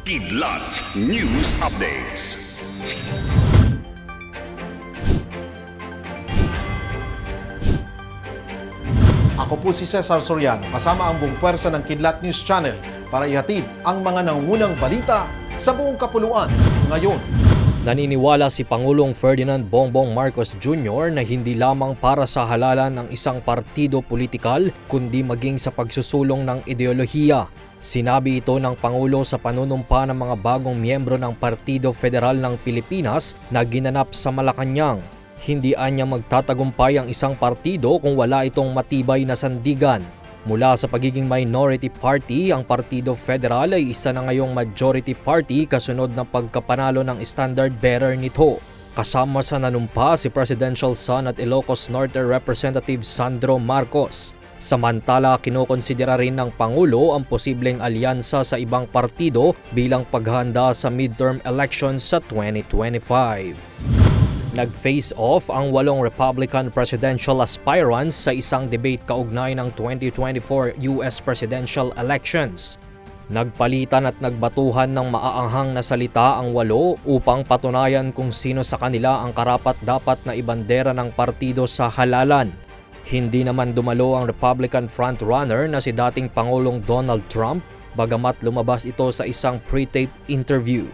Kidlat News Updates. Ako po si Cesar Soriano, kasama ang buong pwersa ng Kidlat News Channel para ihatid ang mga nangungunang balita sa buong kapuluan ngayon. Naniniwala si Pangulong Ferdinand Bongbong Marcos Jr. na hindi lamang para sa halalan ng isang partido politikal kundi maging sa pagsusulong ng ideolohiya. Sinabi ito ng Pangulo sa panunumpa ng mga bagong miyembro ng Partido Federal ng Pilipinas na ginanap sa Malacanang. Hindi anya magtatagumpay ang isang partido kung wala itong matibay na sandigan. Mula sa pagiging minority party, ang Partido Federal ay isa na ngayong majority party kasunod ng pagkapanalo ng standard bearer nito. Kasama sa nanumpa si Presidential Son at Ilocos Norte Representative Sandro Marcos. Samantala, kinokonsidera rin ng Pangulo ang posibleng alyansa sa ibang partido bilang paghahanda sa midterm elections sa 2025. Nag-face off ang walong Republican presidential aspirants sa isang debate kaugnay ng 2024 US presidential elections. Nagpalitan at nagbatuhan ng maaanghang na salita ang walo upang patunayan kung sino sa kanila ang karapat-dapat na ibandera ng partido sa halalan. Hindi naman dumalo ang Republican frontrunner na si dating Pangulong Donald Trump bagamat lumabas ito sa isang pre-tape interview.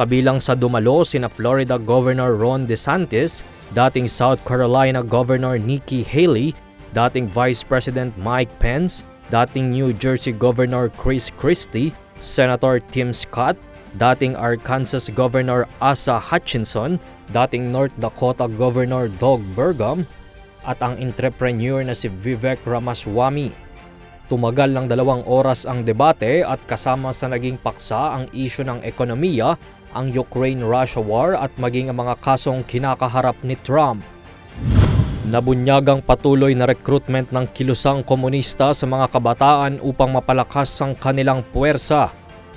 Kabilang sa dumalo sina Florida Governor Ron DeSantis, dating South Carolina Governor Nikki Haley, dating Vice President Mike Pence, dating New Jersey Governor Chris Christie, Senator Tim Scott, dating Arkansas Governor Asa Hutchinson, dating North Dakota Governor Doug Burgum, at ang entrepreneur na si Vivek Ramaswamy. Tumagal ng dalawang oras ang debate at kasama sa naging paksa ang isyu ng ekonomiya, ang Ukraine-Russia war at maging ang mga kasong kinakaharap ni Trump. Nabunyagang patuloy na recruitment ng kilusang komunista sa mga kabataan upang mapalakas ang kanilang puwersa.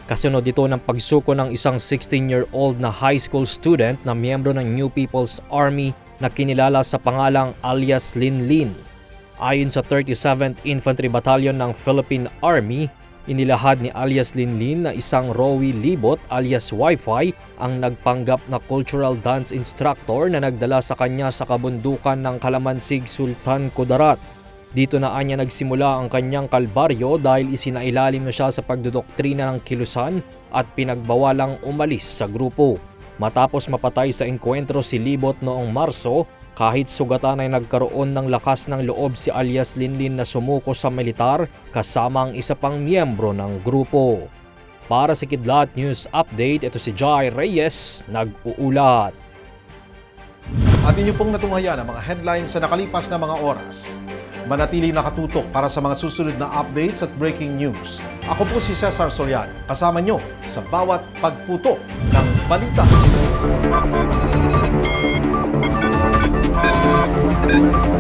Kasunod ito ng pagsuko ng isang 16-year-old na high school student na miyembro ng New People's Army na kinilala sa pangalang alias Lin Lin. Ayon sa 37th Infantry Battalion ng Philippine Army, inilahad ni alias Lin Lin na isang Rowie Libot alias Wi-Fi ang nagpanggap na cultural dance instructor na nagdala sa kanya sa kabundukan ng Kalamansig Sultan Kudarat. Dito na anya nagsimula ang kanyang kalbaryo dahil isinailalim na siya sa pagdodoktrina ng kilusan at pinagbawalang umalis sa grupo. Matapos mapatay sa engkwentro si Libot noong Marso, kahit sugatan ay nagkaroon ng lakas ng loob si alias Linlin na sumuko sa militar kasama ang isa pang miyembro ng grupo. Para sa Kidlat News Update, ito si Jai Reyes, nag-uulat. At inyo pong natunghayan ang mga headlines sa nakalipas na mga oras. Manatili nakatutok para sa mga susunod na updates at breaking news. Ako po si Cesar Soriano, kasama nyo sa bawat pagputok ng balita. Thank you.